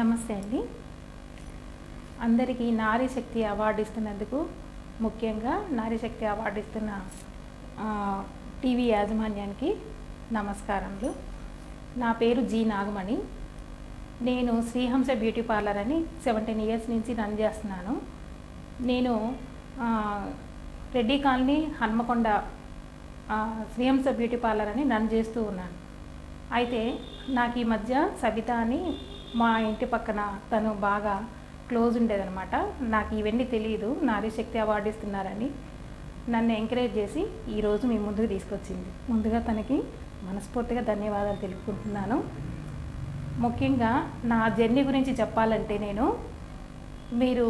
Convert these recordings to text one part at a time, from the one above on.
నమస్తే అండి. అందరికీ నారీ శక్తి అవార్డు ఇస్తున్నందుకు ముఖ్యంగా నారీ శక్తి అవార్డు ఇస్తున్న టీవీ యాజమాన్యానికి నమస్కారములు. నా పేరు జీ నాగమణి. నేను శ్రీహంస బ్యూటీ పార్లర్ అని సెవెంటీన్ ఇయర్స్ నుంచి రన్ చేస్తున్నాను. నేను Reddy colony Hanamkonda Srihamsa beauty parlour అని రన్ చేస్తూ ఉన్నాను. అయితే నాకు ఈ మధ్య సబిత అని మా ఇంటి పక్కన తను బాగా క్లోజ్ ఉండేదనమాట నాకు ఇవన్నీ తెలియదు నారీ శక్తి అవార్డు ఇస్తున్నారని నన్ను ఎంకరేజ్ చేసి ఈరోజు మీ ముందుకు తీసుకొచ్చింది. ముందుగా తనకి మనస్ఫూర్తిగా ధన్యవాదాలు తెలుపుకుంటున్నాను. ముఖ్యంగా నా జర్నీ గురించి చెప్పాలంటే నేను మీరు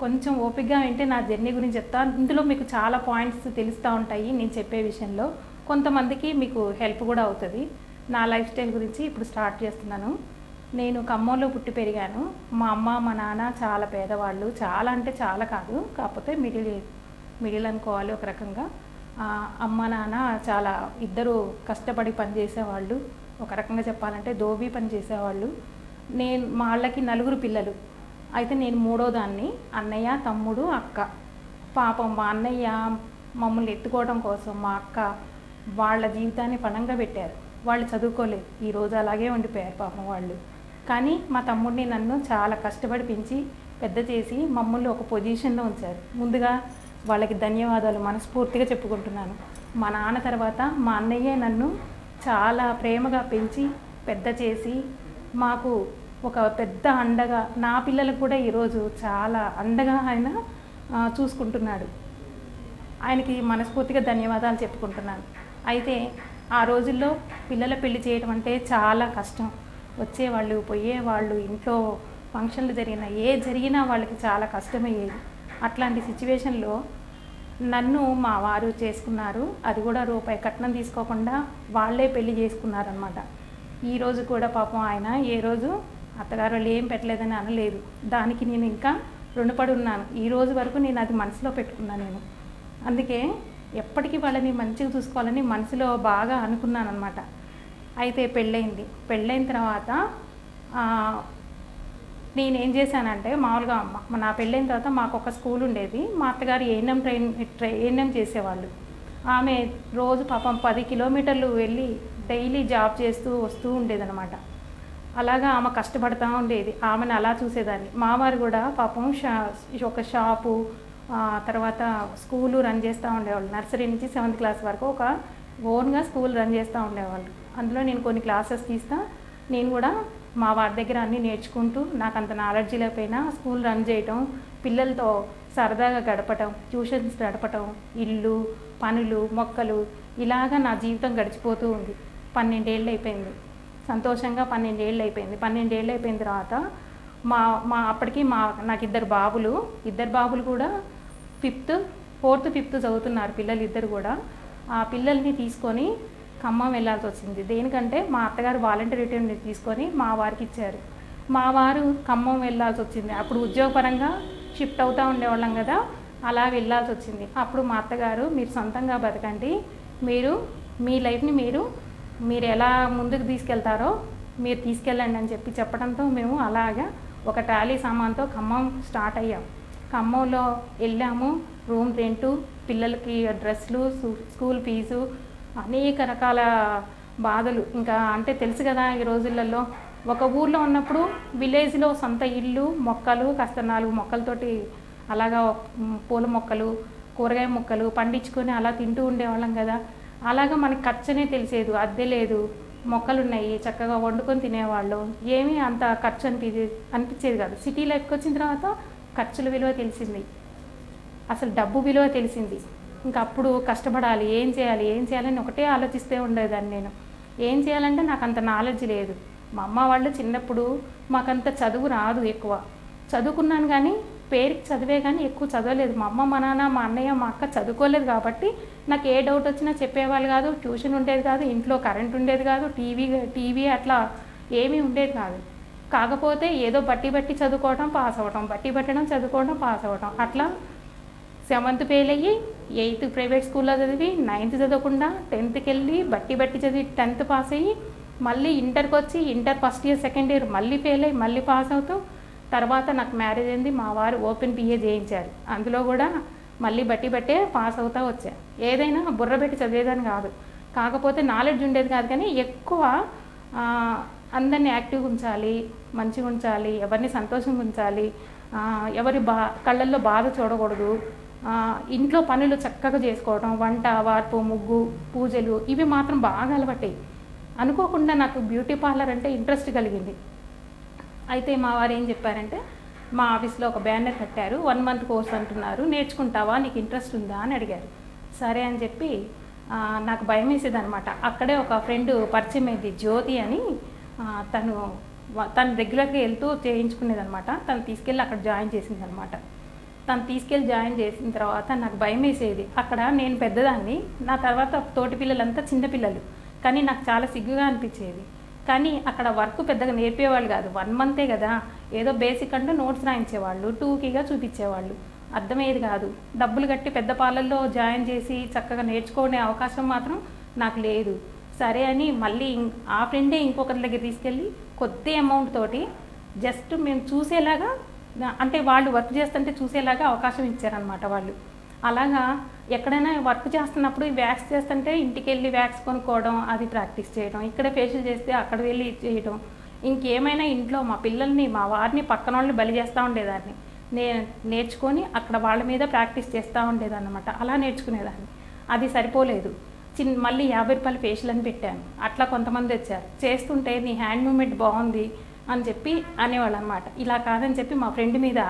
కొంచెం ఓపికగా వింటే నా జర్నీ గురించి చెప్తాను ఇందులో మీకు చాలా పాయింట్స్ తెలుస్తూ ఉంటాయి నేను చెప్పే విషయంలో. కొంతమందికి మీకు హెల్ప్ కూడా అవుతుంది. నా లైఫ్ స్టైల్ గురించి ఇప్పుడు స్టార్ట్ చేస్తున్నాను. నేను ఖమ్మంలో పుట్టి పెరిగాను. మా అమ్మ మా నాన్న చాలా పేదవాళ్ళు. చాలా అంటే చాలా కాదు. కాకపోతే మిడిల్ మిడిల్ అనుకోవాలి ఒక రకంగా. అమ్మ నాన్న చాలా ఇద్దరు కష్టపడి పనిచేసేవాళ్ళు. ఒక రకంగా చెప్పాలంటే దోబీ పని చేసేవాళ్ళు నేను మా వాళ్ళకి నలుగురు పిల్లలు. అయితే నేను మూడో దాన్ని అన్నయ్య తమ్ముడు అక్క. పాపం మా అన్నయ్య మమ్మల్ని ఎత్తుకోవడం కోసం మా అక్క వాళ్ళ జీవితాన్ని పణంగా పెట్టారు. వాళ్ళు చదువుకోలేదు. ఈ రోజు అలాగే ఉండిపోయారు పాపం వాళ్ళు. కానీ మా తమ్ముడిని నన్ను చాలా కష్టపడి పెంచి పెద్ద చేసి మమ్మల్ని ఒక పొజిషన్లో ఉంచారు. ముందుగా వాళ్ళకి ధన్యవాదాలు మనస్ఫూర్తిగా చెప్పుకుంటున్నాను. మా నాన్న తర్వాత మా అన్నయ్య నన్ను చాలా ప్రేమగా పెంచి పెద్ద చేసి మాకు ఒక పెద్ద అండగా నా పిల్లలకు కూడా ఈరోజు చాలా అండగా ఆయన చూసుకుంటున్నాడు. ఆయనకి మనస్ఫూర్తిగా ధన్యవాదాలు చెప్పుకుంటున్నాను. అయితే ఆ రోజుల్లో పిల్లల పెళ్ళి చేయడం అంటే చాలా కష్టం. వచ్చేవాళ్ళు పోయేవాళ్ళు ఇంట్లో ఫంక్షన్లు జరిగినా ఏ జరిగినా వాళ్ళకి చాలా కష్టమయ్యేది. అట్లాంటి సిచ్యువేషన్లో నన్ను మా వారు చేసుకున్నారు. అది కూడా రూపాయి కట్నం తీసుకోకుండా వాళ్ళే పెళ్ళి చేసుకున్నారనమాట ఈరోజు కూడా పాపం ఆయన ఏ రోజు అత్తగారు వాళ్ళు ఏం పెట్టలేదని అనలేదు. దానికి నేను ఇంకా రుణపడి ఉన్నాను ఈ రోజు వరకు నేను అది మనసులో పెట్టుకున్నాను నేను. అందుకే ఎప్పటికీ వాళ్ళని మంచిగా చూసుకోవాలని మనసులో బాగా అనుకున్నాను అనమాట అయితే పెళ్ళయింది పెళ్ళైన తర్వాత నేనేం చేశానంటే మామూలుగా అమ్మ నా పెళ్ళైన తర్వాత మాకు ఒక స్కూల్ ఉండేది. మా అత్తగారు ఏఎన్ఎం ట్రైన్ ఏఎన్ఎం చేసేవాళ్ళు. ఆమె రోజు పాపం పది కిలోమీటర్లు వెళ్ళి డైలీ జాబ్ చేస్తూ వస్తూ ఉండేదన్నమాట. అలాగా ఆమె కష్టపడతా ఉండేది. ఆమెను అలా చూసేదాన్ని. మావారు కూడా పాపం షా ఒక షాపు తర్వాత స్కూలు రన్ చేస్తూ ఉండేవాళ్ళు. నర్సరీ నుంచి సెవెంత్ క్లాస్ వరకు ఒక ఓన్గా స్కూల్ రన్ చేస్తూ ఉండేవాళ్ళు. అందులో నేను కొన్ని క్లాసెస్ తీస్తా నేను కూడా మా వారి దగ్గర అన్నీ నేర్చుకుంటూ నాకు అంత నాలెడ్జ్ లేకపోయినా స్కూల్ రన్ చేయటం పిల్లలతో సరదాగా గడపటం ట్యూషన్స్ గడపటం ఇల్లు పనులు మొక్కలు ఇలాగా నా జీవితం గడిచిపోతూ ఉంది. పన్నెండేళ్ళు అయిపోయింది. సంతోషంగా పన్నెండేళ్ళు అయిపోయింది. పన్నెండేళ్ళు అయిపోయిన తర్వాత మా మా అప్పటికి మా నాకు ఇద్దరు బాబులు. ఇద్దరు బాబులు కూడా ఫిఫ్త్ ఫోర్త్ ఫిఫ్త్ చదువుతున్నారు పిల్లలు ఇద్దరు కూడా. ఆ పిల్లల్ని తీసుకొని ఖమ్మం వెళ్ళాల్సి వచ్చింది. దేనికంటే మా అత్తగారు వాలంటీర్ రిటర్న్ తీసుకొని మా వారికి ఇచ్చారు. మా వారు ఖమ్మం వెళ్ళాల్సి వచ్చింది. అప్పుడు ఉద్యోగపరంగా షిఫ్ట్ అవుతూ ఉండేవాళ్ళం కదా అలా వెళ్ళాల్సి వచ్చింది. అప్పుడు మా అత్తగారు మీరు సొంతంగా బతకండి. మీరు మీ లైఫ్ని మీరు మీరు ఎలా ముందుకు తీసుకెళ్తారో మీరు తీసుకెళ్ళండి అని చెప్పి చెప్పడంతో మేము అలాగా ఒక ట్రాలీ సామాన్తో ఖమ్మం స్టార్ట్ అయ్యాం. ఖమ్మంలో వెళ్ళాము. రూమ్ రెంటు పిల్లలకి డ్రెస్సులు స్కూల్ ఫీజు అనేక రకాల బాధలు. ఇంకా అంటే తెలుసు కదా ఈ రోజులలో ఒక ఊర్లో ఉన్నప్పుడు విలేజ్లో సొంత ఇల్లు మొక్కలు కాస్త నాలుగు మొక్కలతోటి అలాగా పూల మొక్కలు కూరగాయ మొక్కలు పండించుకొని అలా తింటూ ఉండేవాళ్ళం కదా. అలాగా మనకి ఖర్చునే తెలిసేది అద్దె లేదు మొక్కలు ఉన్నాయి చక్కగా వండుకొని తినేవాళ్ళం. ఏమీ అంత ఖర్చు అనిపించేది అనిపించేది కాదు. సిటీ లైఫ్కి వచ్చిన తర్వాత ఖర్చుల విలువ తెలిసింది. అసలు డబ్బు విలువ తెలిసింది. ఇంకా అప్పుడు కష్టపడాలి ఏం చేయాలి ఏం చేయాలని ఒకటే ఆలోచిస్తే ఉండేదాన్ని నేను. ఏం చేయాలంటే నాకు అంత నాలెడ్జ్ లేదు. మా అమ్మ వాళ్ళు చిన్నప్పుడు మాకంత చదువు రాదు ఎక్కువ. చదువుకున్నాను కానీ పేరుకి చదివే కానీ ఎక్కువ చదవలేదు. మా అమ్మ మా నాన్న మా అన్నయ్య మా అక్క చదువుకోలేదు కాబట్టి నాకు ఏ డౌట్ వచ్చినా చెప్పేవాళ్ళు కాదు ట్యూషన్ ఉండేది కాదు ఇంట్లో కరెంట్ ఉండేది కాదు టీవీ టీవీ అట్లా ఏమీ ఉండేది కాదు. కాకపోతే ఏదో బట్టి బట్టి చదువుకోవడం పాస్ అవ్వటం బట్టి పట్టడం చదువుకోవడం పాస్ అవ్వటం అట్లా సెవెంత్ ఫెయిల్ అయ్యి ఎయిత్ ప్రైవేట్ స్కూల్లో చదివి నైన్త్ చదవకుండా టెన్త్కి వెళ్ళి బట్టి బట్టి చదివి టెన్త్ పాస్ అయ్యి మళ్ళీ ఇంటర్కి వచ్చి inter first year second year మళ్ళీ ఫెయిల్ అయ్యి మళ్ళీ పాస్ అవుతూ తర్వాత నాకు మ్యారేజ్ అయింది మా వారు ఓపెన్ పిఏ చేయించారు. అందులో కూడా మళ్ళీ బట్టి బట్టే పాస్ అవుతా వచ్చా. ఏదైనా బుర్ర పెట్టి చదివేదాన్ని కాదు. కాకపోతే నాలెడ్జ్ ఉండేది కాదు కానీ ఎక్కువ అందరిని అందరినీ యాక్టివ్గా ఉంచాలి మంచిగా ఉంచాలి ఎవరిని సంతోషంగా ఉంచాలి ఎవరి బా కళ్ళల్లో బాధ చూడకూడదు ఇంట్లో పనులు చక్కగా చేసుకోవడం వంట వార్పు ముగ్గు పూజలు ఇవి మాత్రం బాగా అలవాటాయి అనుకోకుండా నాకు బ్యూటీ పార్లర్ అంటే ఇంట్రెస్ట్ కలిగింది. అయితే మా వారు ఏం చెప్పారంటే మా ఆఫీస్లో ఒక బ్యానర్ కట్టారు వన్ మంత్ కోర్స్ అంటున్నారు నేర్చుకుంటావా నీకు ఇంట్రెస్ట్ ఉందా అని అడిగారు. సరే అని చెప్పి నాకు భయం వేసేది అనమాట అక్కడే ఒక ఫ్రెండ్ పరిచయం అయింది జ్యోతి అని. తను తను రెగ్యులర్గా వెళ్తూ చేయించుకునేదనమాట తను తీసుకెళ్ళి అక్కడ జాయిన్ చేసిందనమాట తను తీసుకెళ్ళి జాయిన్ చేసిన తర్వాత నాకు భయం వేసేది. అక్కడ నేను పెద్దదాన్ని నా తర్వాత తోటి పిల్లలంతా చిన్నపిల్లలు కానీ నాకు చాలా సిగ్గుగా అనిపించేది. కానీ అక్కడ వర్క్ పెద్దగా నేర్పేవాళ్ళు కాదు. వన్ మంతే కదా. ఏదో బేసిక్ అంటూ నోట్స్ రాయించేవాళ్ళు టూకీగా చూపించేవాళ్ళు. అర్థమయ్యేది కాదు. డబ్బులు కట్టి పెద్ద పాలల్లో జాయిన్ చేసి చక్కగా నేర్చుకునే అవకాశం మాత్రం నాకు లేదు. సరే అని మళ్ళీ ఆ ఫ్రెండే ఇంకొకరి దగ్గర తీసుకెళ్ళి కొద్ది అమౌంట్ తోటి జస్ట్ మేము చూసేలాగా అంటే వాళ్ళు వర్క్ చేస్తుంటే చూసేలాగా అవకాశం ఇచ్చారనమాట వాళ్ళు. అలాగా ఎక్కడైనా వర్క్ చేస్తున్నప్పుడు ఈ వ్యాక్స్ చేస్తుంటే ఇంటికి వెళ్ళి వ్యాక్స్ కొనుక్కోవడం అది ప్రాక్టీస్ చేయడం ఇక్కడ ఫేషియల్ చేస్తే అక్కడ వెళ్ళి చేయడం ఇంకేమైనా ఇంట్లో మా పిల్లల్ని మా వారిని పక్కన వాళ్ళని బలి చేస్తూ ఉండేదాన్ని. నే నేర్చుకొని అక్కడ వాళ్ళ మీద ప్రాక్టీస్ చేస్తూ ఉండేదన్నమాట. అలా నేర్చుకునేదాన్ని. అది సరిపోలేదు. చిన్న మళ్ళీ యాభై రూపాయల ఫేషియల్ అని పెట్టాను. అట్లా కొంతమంది వచ్చారు. చేస్తుంటే నీ హ్యాండ్ మూమెంట్ బాగుంది అని చెప్పి అనేవాళ్ళు అనమాట ఇలా కాదని చెప్పి మా ఫ్రెండ్ మీద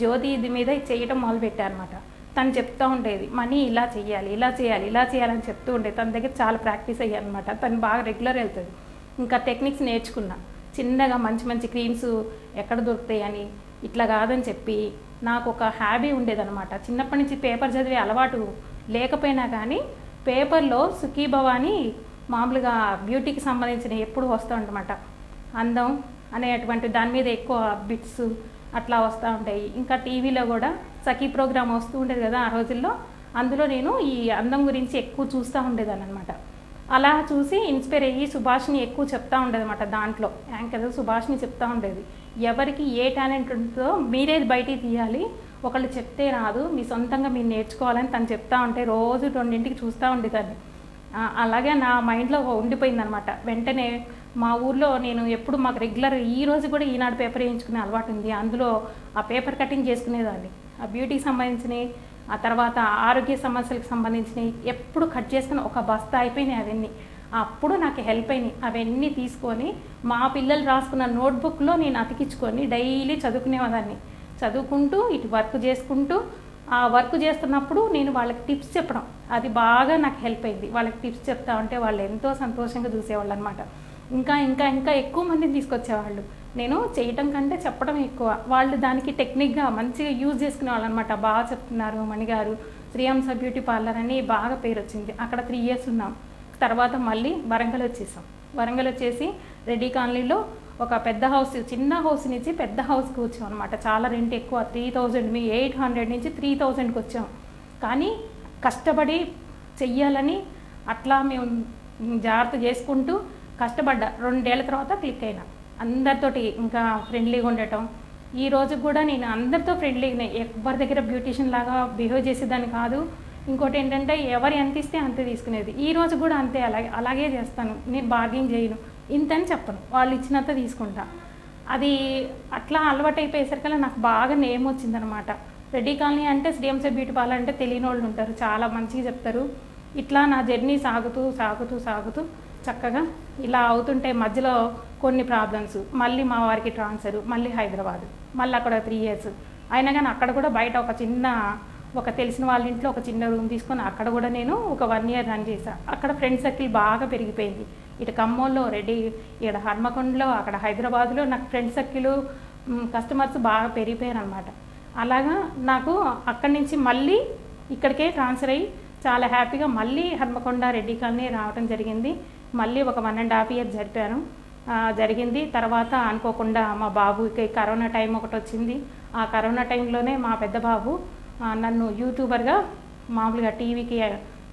జ్యోతి ఇది మీద చేయటం మొదలుపెట్టారనమాట. అనమాట తను చెప్తూ ఉండేది మనీ ఇలా చేయాలి ఇలా చేయాలి ఇలా చేయాలని చెప్తూ ఉండేది తన దగ్గర చాలా ప్రాక్టీస్ అయ్యానమాట తను బాగా రెగ్యులర్ వెళ్తుంది. ఇంకా టెక్నిక్స్ నేర్చుకున్నా. చిన్నగా మంచి మంచి క్రీమ్స్ ఎక్కడ దొరుకుతాయని ఇట్లా కాదని చెప్పి నాకు ఒక హ్యాబీ ఉండేదనమాట. చిన్నప్పటి నుంచి పేపర్ చదివే అలవాటు లేకపోయినా కానీ పేపర్లో సుఖీభవ అని మామూలుగా బ్యూటీకి సంబంధించిన ఎప్పుడు వస్తూ ఉండమాట అందం అనేటువంటి దాని మీద ఎక్కువ బిట్స్ అట్లా వస్తూ ఉంటాయి. ఇంకా టీవీలో కూడా సఖీ ప్రోగ్రామ్ వస్తూ ఉండేది కదా ఆ రోజుల్లో. అందులో నేను ఈ అందం గురించి ఎక్కువ చూస్తూ ఉండేదాన్ని అనమాట అలా చూసి ఇన్స్పైర్ అయ్యి సుభాష్ని ఎక్కువ చెప్తా ఉండేది అనమాట దాంట్లో. యాంకర్ సుభాష్ని చెప్తా ఉండేది. ఎవరికి ఏ టాలెంట్ ఉంటుందో మీరేది బయటికి తీయాలి. ఒకళ్ళు చెప్తే రాదు. మీ సొంతంగా మీరు నేర్చుకోవాలని తను చెప్తా ఉంటే రోజు రెండింటికి చూస్తూ ఉండేదాన్ని. అలాగే నా మైండ్లో ఉండిపోయిందనమాట వెంటనే మా ఊర్లో నేను ఎప్పుడు మాకు రెగ్యులర్ ఈ రోజు కూడా ఈనాడు పేపర్ వేయించుకునే అలవాటు ఉంది. అందులో ఆ పేపర్ కటింగ్ చేసుకునేదాన్ని. ఆ బ్యూటీకి సంబంధించినవి ఆ తర్వాత ఆరోగ్య సమస్యలకు సంబంధించినవి ఎప్పుడు కట్ చేసుకుని ఒక బస్తా అయిపోయినాయి అవన్నీ. అప్పుడు నాకు హెల్ప్ అయినాయి. అవన్నీ తీసుకొని మా పిల్లలు రాసుకున్న నోట్బుక్లో నేను అతికించుకొని డైలీ చదువుకునేవాదాన్ని. చదువుకుంటూ ఇటు వర్క్ చేసుకుంటూ ఆ వర్క్ చేస్తున్నప్పుడు నేను వాళ్ళకి టిప్స్ చెప్పడం. అది బాగా నాకు హెల్ప్ అయింది. వాళ్ళకి టిప్స్ చెప్తా ఉంటే వాళ్ళు ఎంతో సంతోషంగా చూసేవాళ్ళు అనమాట ఇంకా ఇంకా ఇంకా ఎక్కువ మందిని తీసుకొచ్చేవాళ్ళు. నేను చేయటం కంటే చెప్పడం ఎక్కువ. వాళ్ళు దానికి టెక్నిక్గా మంచిగా యూజ్ చేసుకునే వాళ్ళు అనమాట బాగా చెప్తున్నారు మణిగారు శ్రీయాంస బ్యూటీ పార్లర్ అని బాగా పేరు వచ్చింది. అక్కడ త్రీ ఇయర్స్ ఉన్నాం. తర్వాత మళ్ళీ వరంగల్ వచ్చేసాం. వరంగల్ వచ్చేసి రెడ్డి కాలనీలో ఒక పెద్ద హౌస్ చిన్న హౌస్ నుంచి పెద్ద హౌస్కి వచ్చాం అనమాట చాలా రెంట్ ఎక్కువ. త్రీ థౌజండ్ మీ ఎయిట్ హండ్రెడ్ నుంచి త్రీ థౌజండ్కి వచ్చాం. కానీ కష్టపడి చెయ్యాలని అట్లా మేము జాగ్రత్త చేసుకుంటూ కష్టపడ్డా. రెండేళ్ళ తర్వాత క్లిక్ అయినా. అందరితోటి ఇంకా ఫ్రెండ్లీగా ఉండటం. ఈ రోజు కూడా నేను అందరితో ఫ్రెండ్లీగానే ఎవరి దగ్గర బ్యూటిషియన్ లాగా బిహేవ్ చేసేదాన్ని కాదు. ఇంకోటి ఏంటంటే ఎవరు ఎంత ఇస్తే అంతే తీసుకునేది. ఈ రోజు కూడా అంతే. అలాగే అలాగే చేస్తాను. నేను బార్గెన్ చేయను. ఇంతని చెప్పను. వాళ్ళు ఇచ్చినంత తీసుకుంటా. అది అట్లా అలవాటు అయిపోయేసరికల్లా నాకు బాగా నేమ్ వచ్చిందనమాట. రెడ్డి కాలనీ అంటే శ్రీఎంసీ బ్యూటీ పార్లర్ అంటే తెలియని వాళ్ళు ఉంటారు. చాలా మంచిగా చెప్తారు. ఇట్లా నా జర్నీ సాగుతూ సాగుతూ సాగుతూ చక్కగా ఇలా అవుతుంటే మధ్యలో కొన్ని ప్రాబ్లమ్స్ మళ్ళీ మా వారికి ట్రాన్స్ఫర్ మళ్ళీ హైదరాబాద్. మళ్ళీ అక్కడ త్రీ ఇయర్స్ అయినా కానీ అక్కడ కూడా బయట ఒక చిన్న ఒక తెలిసిన వాళ్ళ ఇంట్లో ఒక చిన్న రూమ్ తీసుకొని అక్కడ కూడా నేను ఒక వన్ ఇయర్ రన్ చేశాను అక్కడ ఫ్రెండ్ సర్కిల్ బాగా పెరిగిపోయింది. ఇటు ఖమ్మంలో రెడీ ఇక్కడ హన్మకొండలో అక్కడ హైదరాబాద్లో నాకు ఫ్రెండ్ సర్కిల్ కస్టమర్స్ బాగా పెరిగిపోయారు అనమాట అలాగా నాకు అక్కడి నుంచి మళ్ళీ ఇక్కడికే ట్రాన్స్ఫర్ అయ్యి చాలా హ్యాపీగా మళ్ళీ హన్మకొండ రెడ్డి కాలనీ రావడం జరిగింది. మళ్ళీ ఒక వన్ అండ్ హాఫ్ ఇయర్ జరిపాను. జరిగింది. తర్వాత అనుకోకుండా మా బాబుకి కరోనా టైం ఒకటి వచ్చింది. ఆ కరోనా టైంలోనే మా పెద్ద బాబు నన్ను యూట్యూబర్గా మామూలుగా టీవీకి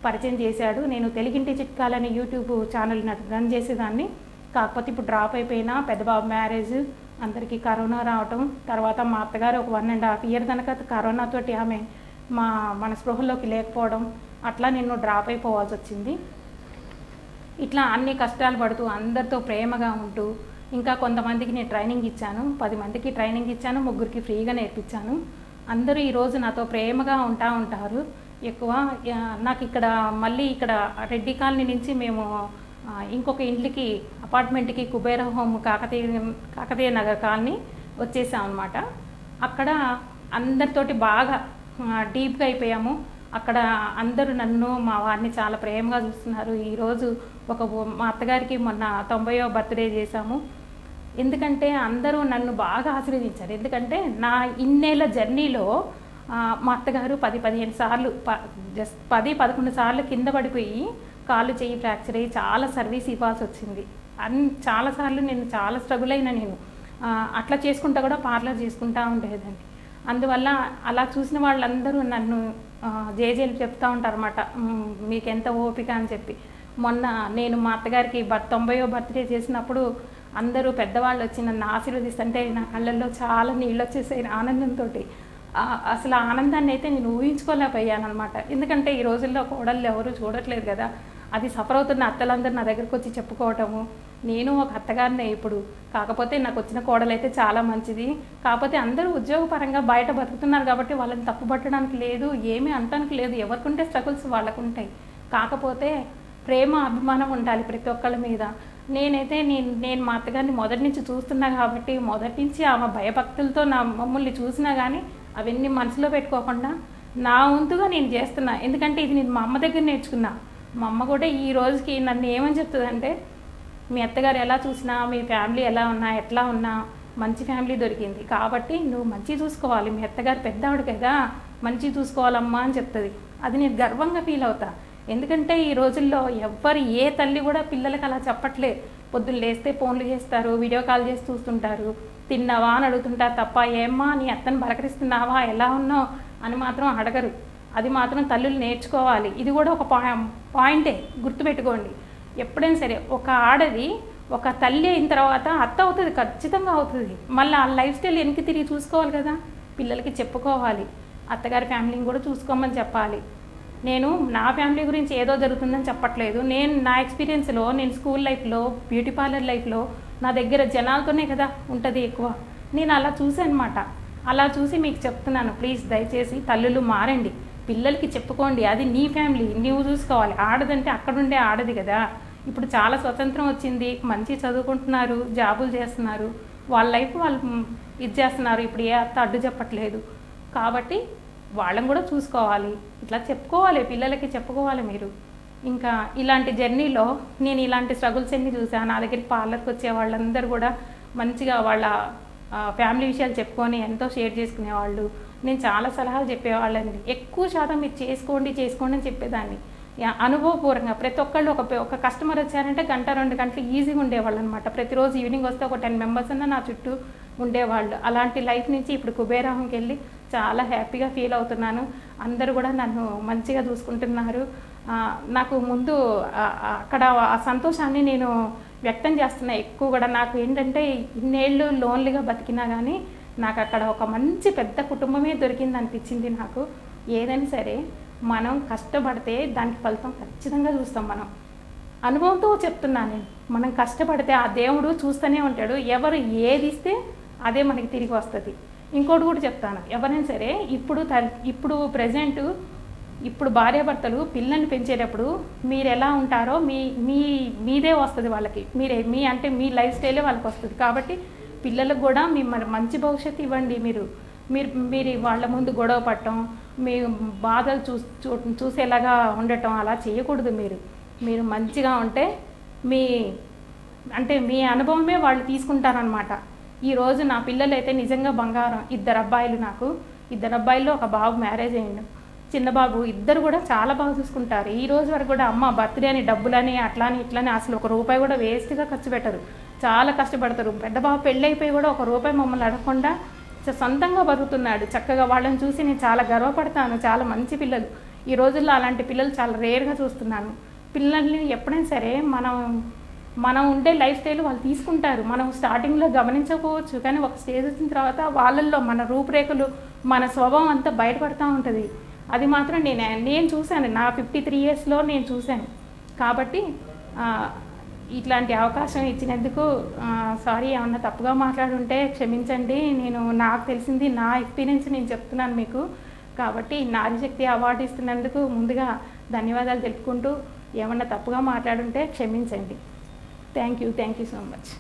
పరిచయం చేశాడు. నేను తెలుగింటి చిట్కాలని యూట్యూబ్ ఛానల్ రన్ చేసేదాన్ని. కాకపోతే ఇప్పుడు డ్రాప్ అయిపోయినా పెద్ద బాబు మ్యారేజ్ అందరికీ కరోనా రావటం తర్వాత మా అత్తగారు ఒక వన్ అండ్ హాఫ్ ఇయర్ కనుక కరోనాతోటి ఆమె మా మన స్పృహలోకి లేకపోవడం అట్లా నేను డ్రాప్ అయిపోవాల్సి వచ్చింది. ఇట్లా అన్ని కష్టాలు పడుతూ అందరితో ప్రేమగా ఉంటూ ఇంకా కొంతమందికి నేను ట్రైనింగ్ ఇచ్చాను. పది మందికి ట్రైనింగ్ ఇచ్చాను. ముగ్గురికి ఫ్రీగా నేర్పించాను. అందరూ ఈరోజు నాతో ప్రేమగా ఉంటా ఉంటారు. ఎక్కువ నాకు ఇక్కడ మళ్ళీ ఇక్కడ రెడ్డి కాలనీ నుంచి మేము ఇంకొక ఇంటికి అపార్ట్మెంట్కి కుబేర హోమ్ కాకతీయ కాకతీయ నగర్ కాలనీ వచ్చేసాం అనమాట అక్కడ అందరితోటి బాగా డీప్గా అయిపోయాము. అక్కడ అందరూ నన్ను మా వారిని చాలా ప్రేమగా చూస్తున్నారు. ఈరోజు ఒక మా అత్తగారికి మొన్న తొంభైవ బర్త్డే చేశాము. ఎందుకంటే అందరూ నన్ను బాగా ఆశీర్వదించారు. ఎందుకంటే నా ఇన్నేళ్ళ జర్నీలో మా అత్తగారు పది పదిహేను సార్లు ప జస్ట్ పది పదకొండు సార్లు కింద పడిపోయి కాళ్ళు చెయ్యి ఫ్రాక్చర్ అయ్యి చాలా సర్వీస్ ఇవ్వాల్సి వచ్చింది. అన్ చాలాసార్లు నేను చాలా స్ట్రగుల్ అయినా నేను అట్లా చేసుకుంటా కూడా పార్లర్ చేసుకుంటా ఉండేదండి అందువల్ల అలా చూసిన వాళ్ళందరూ నన్ను జేజేలు చెప్తా ఉంటారు అనమాట మీకు ఎంత ఓపిక అని చెప్పి. మొన్న నేను మా అత్తగారికి బర్ తొంభయో బర్త్డే చేసినప్పుడు అందరూ పెద్దవాళ్ళు వచ్చి నన్ను ఆశీర్వదిస్తుంటే నా కళ్ళల్లో చాలా నీళ్ళు వచ్చేసాయి ఆనందంతో అసలు ఆనందాన్ని అయితే నేను ఊహించుకోలేకపోయాను అనమాట ఎందుకంటే ఈ రోజుల్లో కోడళ్ళు ఎవరు చూడట్లేదు కదా. అది సఫర్ అవుతున్న అత్తలందరూ నా దగ్గరకు వచ్చి చెప్పుకోవటము నేను ఒక అత్తగారినే ఇప్పుడు. కాకపోతే నాకు వచ్చిన కోడలైతే చాలా మంచిది. కాకపోతే అందరూ ఉద్యోగపరంగా బయట బతుకుతున్నారు కాబట్టి వాళ్ళని తప్పు పట్టడానికి లేదు ఏమీ అనటానికి లేదు. ఎవరికుంటే స్ట్రగుల్స్ వాళ్ళకు ఉంటాయి కాకపోతే ప్రేమ అభిమానం ఉండాలి ప్రతి ఒక్కళ్ళ మీద. నేనైతే నేను నేను మా అత్తగారిని మొదటి నుంచి చూస్తున్నా కాబట్టి మొదటి నుంచి ఆమె భయభక్తులతో నా మమ్మల్ని చూసినా కానీ అవన్నీ మనసులో పెట్టుకోకుండా నా వంతుగా నేను చేస్తున్నా. ఎందుకంటే ఇది నేను మా అమ్మ దగ్గర నేర్చుకున్నా. మా అమ్మ కూడా ఈ రోజుకి నన్ను ఏమని చెప్తుందంటే మీ అత్తగారు ఎలా చూసినా మీ ఫ్యామిలీ ఎలా ఉన్నా ఎట్లా ఉన్నా మంచి ఫ్యామిలీ దొరికింది. కాబట్టి నువ్వు మంచి చూసుకోవాలి. మీ అత్తగారు పెద్దవాడు కదా మంచి చూసుకోవాలమ్మా అని చెప్తుంది. అది నేను గర్వంగా ఫీల్ అవుతా. ఎందుకంటే ఈ రోజుల్లో ఎవ్వరు ఏ తల్లి కూడా పిల్లలకి అలా చెప్పట్లే. పొద్దున్న లేస్తే ఫోన్లు చేస్తారు వీడియో కాల్ చేసి చూస్తుంటారు. తిన్నావా అని అడుగుతుంటారు తప్ప ఏమ్మా నీ అత్తను బలకరిస్తున్నావా? ఎలా ఉన్నావు? అని మాత్రం అడగరు. అది మాత్రం తల్లులు నేర్చుకోవాలి. ఇది కూడా ఒక పాయింటే గుర్తుపెట్టుకోండి. ఎప్పుడైనా సరే ఒక ఆడది ఒక తల్లి అయిన తర్వాత అత్త అవుతుంది ఖచ్చితంగా అవుతుంది. మళ్ళీ ఆ లైఫ్ స్టైల్ వెనక్కి తిరిగి చూసుకోవాలి కదా. పిల్లలకి చెప్పుకోవాలి. అత్తగారి ఫ్యామిలీని కూడా చూసుకోమని చెప్పాలి. నేను నా ఫ్యామిలీ గురించి ఏదో జరుగుతుందని చెప్పట్లేదు. నేను నా ఎక్స్పీరియన్స్లో నేను స్కూల్ లైఫ్లో బ్యూటీ పార్లర్ లైఫ్లో నా దగ్గర జనాలతోనే కదా ఉంటుంది ఎక్కువ. నేను అలా చూసానమాట అలా చూసి మీకు చెప్తున్నాను. ప్లీజ్ దయచేసి తల్లులు మారండి. పిల్లలకి చెప్పుకోండి అది నీ ఫ్యామిలీ నువ్వు చూసుకోవాలి. ఆడదంటే అక్కడుండే ఆడది కదా. ఇప్పుడు చాలా స్వతంత్రం వచ్చింది మంచి చదువుకుంటున్నారు జాబులు చేస్తున్నారు. వాళ్ళ లైఫ్ వాళ్ళు ఇది చేస్తున్నారు ఇప్పుడు ఏ అత్త అడ్డు చెప్పట్లేదు. కాబట్టి వాళ్ళని కూడా చూసుకోవాలి. ఇట్లా చెప్పుకోవాలి పిల్లలకి చెప్పుకోవాలి మీరు. ఇంకా ఇలాంటి జర్నీలో నేను ఇలాంటి స్ట్రగుల్స్ అన్నీ చూసాను నా దగ్గర పార్లర్కి వచ్చే వాళ్ళందరూ కూడా మంచిగా వాళ్ళ ఫ్యామిలీ విషయాలు చెప్పుకొని ఎంతో షేర్ చేసుకునేవాళ్ళు. నేను చాలా సలహాలు చెప్పేవాళ్ళని ఎక్కువ శాతం మీరు చేసుకోండి చేసుకోండి అని చెప్పేదాన్ని. అనుభవపూర్వంగా ప్రతి ఒక్కళ్ళు ఒక ఒక కస్టమర్ వచ్చారంటే గంట రెండు గంటలు ఈజీగా ఉండేవాళ్ళు అనమాట ప్రతిరోజు ఈవినింగ్ వస్తే ఒక టెన్ మెంబర్స్ అన్న నా చుట్టూ ఉండేవాళ్ళు. అలాంటి లైఫ్ నుంచి ఇప్పుడు కుబేరాహంకి వెళ్ళి చాలా హ్యాపీగా ఫీల్ అవుతున్నాను. అందరూ కూడా నన్ను మంచిగా చూసుకుంటున్నారు. నాకు ముందు అక్కడ ఆ సంతోషాన్ని నేను వ్యక్తం చేస్తున్నా. ఎక్కువ కూడా నాకు ఏంటంటే ఇన్నేళ్ళు లోన్లీగా బతికినా కానీ నాకు అక్కడ ఒక మంచి పెద్ద కుటుంబమే దొరికింది అనిపించింది నాకు. ఏదైనా సరే మనం కష్టపడితే దానికి ఫలితం ఖచ్చితంగా చూస్తాం మనం. అనుభవంతో చెప్తున్నాను నేను. మనం కష్టపడితే ఆ దేవుడు చూస్తూనే ఉంటాడు. ఎవరు ఏది ఇస్తే అదే మనకి తిరిగి వస్తుంది. ఇంకోటి కూడా చెప్తాను. ఎవరైనా సరే ఇప్పుడు త ఇప్పుడు ప్రజెంట్ ఇప్పుడు భార్యాభర్తలు పిల్లల్ని పెంచేటప్పుడు మీరు ఎలా ఉంటారో మీ మీ మీదే వస్తుంది వాళ్ళకి. మీరే మీ అంటే మీ లైఫ్ స్టైలే వాళ్ళకి వస్తుంది కాబట్టి పిల్లలకు కూడా మీ మంచి భవిష్యత్తు ఇవ్వండి. మీరు మీరు మీరు వాళ్ళ ముందు గొడవ పడటం మీ బాధలు చూ చూ- చూసేలాగా ఉండటం అలా చేయకూడదు మీరు. మీరు మంచిగా ఉంటే మీ అంటే మీ అనుభవమే వాళ్ళు తీసుకుంటారనమాట ఈరోజు నా పిల్లలు అయితే నిజంగా బంగారం ఇద్దరు అబ్బాయిలు నాకు. ఇద్దరు అబ్బాయిల్లో ఒక బాబు మ్యారేజ్ అయ్యాడు. చిన్న బాబు ఇద్దరు కూడా చాలా బాగా చూసుకుంటారు. ఈ రోజు వరకు కూడా అమ్మ బర్త్డే అని డబ్బులని అట్లాని అని అసలు ఒక రూపాయి కూడా వేస్ట్గా ఖర్చు పెట్టరు. చాలా కష్టపడతారు. పెద్ద బాబు పెళ్ళైపోయి కూడా ఒక రూపాయి మమ్మల్ని అడగకుండా సొంతంగా బతుకుతున్నాడు. చక్కగా వాళ్ళని చూసి నేను చాలా గర్వపడతాను. చాలా మంచి పిల్లలు. ఈ రోజుల్లో అలాంటి పిల్లలు చాలా రేర్గా చూస్తున్నాను. పిల్లల్ని ఎప్పుడైనా సరే మనం మనం ఉండే లైఫ్ స్టైల్ వాళ్ళు తీసుకుంటారు. మనం స్టార్టింగ్లో గమనించకపోవచ్చు. కానీ ఒక స్టేజ్ వచ్చిన తర్వాత వాళ్ళల్లో మన రూపురేఖలు మన స్వభావం అంతా బయటపడుతూ ఉంటుంది. అది మాత్రం నేను నేను చూశాను. నా ఫిఫ్టీ త్రీ ఇయర్స్లో నేను చూశాను. కాబట్టి ఇట్లాంటి అవకాశం ఇచ్చినందుకు సారీ ఏమన్నా తప్పుగా మాట్లాడుంటే క్షమించండి. నేను నాకు తెలిసింది నా ఎక్స్పీరియన్స్ నేను చెప్తున్నాను మీకు. కాబట్టి నారీశక్తి అవార్డు ఇస్తున్నందుకు ముందుగా ధన్యవాదాలు తెలుపుకుంటూ ఏమన్నా తప్పుగా మాట్లాడుంటే క్షమించండి. Thank you thank you so much